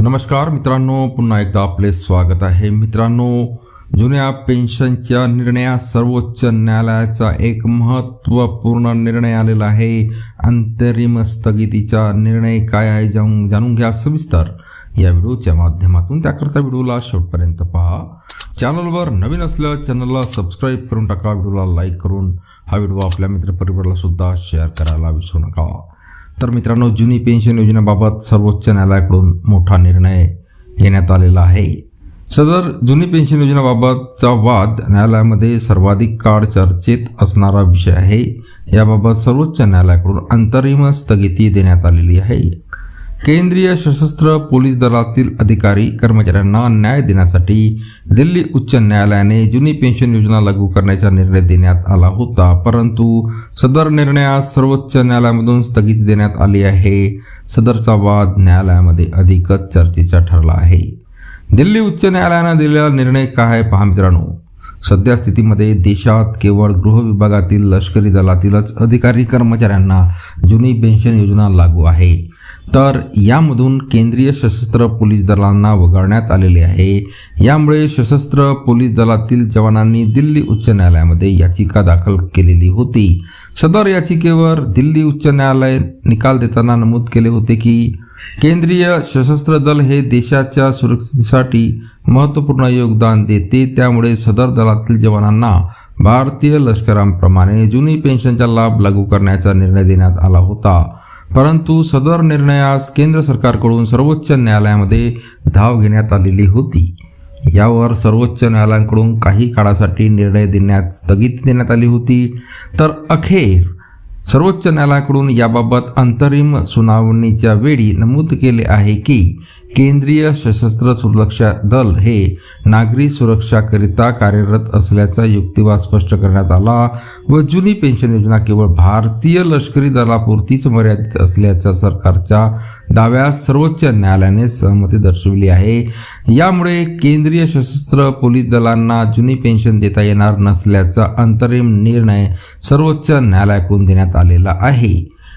नमस्कार मित्रांनो पुन्हा एकदा आपले स्वागत आहे. मित्रांनो जुन्या पेन्शनच्या निर्णयात सर्वोच्च न्यायालयाचा एक महत्त्वपूर्ण निर्णय आलेला आहे. अंतरिम स्थगितीचा निर्णय काय आहे जाणून जाणून घ्या सविस्तर. या व्हिडिओच्या माध्यमातून त्याकरता व्हिडिओला शेवटपर्यंत पहा. चॅनलवर नवीन असलं चॅनलला सबस्क्राईब करून टाका. व्हिडिओला लाईक करून हा व्हिडिओ आपल्या मित्रपरिवाराला सुद्धा शेअर करायला विसरू नका. तर मित्रांनो जुनी पेन्शन योजनेबाबत सर्वोच्च न्यायालयाकडून मोठा निर्णय घेण्यात आलेला आहे. सदर जुनी पेन्शन योजनेबाबतचा वाद न्यायालयामध्ये सर्वाधिक काळ चर्चेत असणारा विषय आहे. याबाबत सर्वोच्च न्यायालयाकडून अंतरिम स्थगिती देण्यात आलेली आहे. केंद्रीय सशस्त्र पोलीस दलातील अधिकारी कर्मचाऱ्यांना न्याय देण्यासाठी दिल्ली उच्च न्यायालयाने जुनी पेन्शन योजना लागू करण्याचा निर्णय देण्यात आला होता. परंतु सदर निर्णयास सर्वोच्च न्यायालयामधून स्थगिती देण्यात आली आहे. सदरचा वाद न्यायालयामध्ये अधिकच चर्चेचा ठरला आहे. दिल्ली उच्च न्यायालयानं दिलेला निर्णय काय आहे पहा मित्रांनो. सध्या स्थितीमध्ये देशात केवळ गृह विभागातील लष्करी दलातीलच अधिकारी कर्मचाऱ्यांना जुनी पेन्शन योजना लागू आहे. तर यामधून केंद्रीय सशस्त्र पोलीस दलांना वगळण्यात आलेले आहे. यामुळे सशस्त्र पोलीस दलातील जवानांनी दिल्ली उच्च न्यायालयामध्ये याचिका दाखल केलेली होती. सदर याचिकेवर दिल्ली उच्च न्यायालय निकाल देताना नमूद केले होते की केंद्रीय सशस्त्र दल हे देशाच्या सुरक्षेसाठी महत्त्वपूर्ण योगदान देते. त्यामुळे सदर दलातील जवानांना भारतीय लष्कराप्रमाणे जुनी पेन्शनचा लाभ लागू करण्याचा निर्णय देण्यात आला होता. परंतु सदर निर्णयास केंद्र सरकारकडून सर्वोच्च न्यायालयामध्ये धाव घेण्यात आलेली होती. यावर सर्वोच्च न्यायालयाकडून काही काळासाठी निर्णय देण्यात स्थगिती देण्यात आली होती. तर अखेर सर्वोच्च न्यायालयाकडून याबाबत अंतरिम सुनावणीच्या वेळी नमूद केले आहे की केंद्रीय सशस्त्र सुरक्षा दल हे नागरी सुरक्षाकरिता कार्यरत असल्याचा युक्तिवाद स्पष्ट करण्यात आला व जुनी पेन्शन योजना केवळ भारतीय लष्करी दलापुरतीच मर्यादित असल्याच्या सरकारच्या दाव्यास सर्वोच्च न्यायालयाने सहमती दर्शवली आहे. यामुळे केंद्रीय सशस्त्र पोलीस दलांना जुनी पेन्शन देता येणार नसल्याचा अंतरिम निर्णय सर्वोच्च न्यायालयाकडून देण्यात आलेला आहे.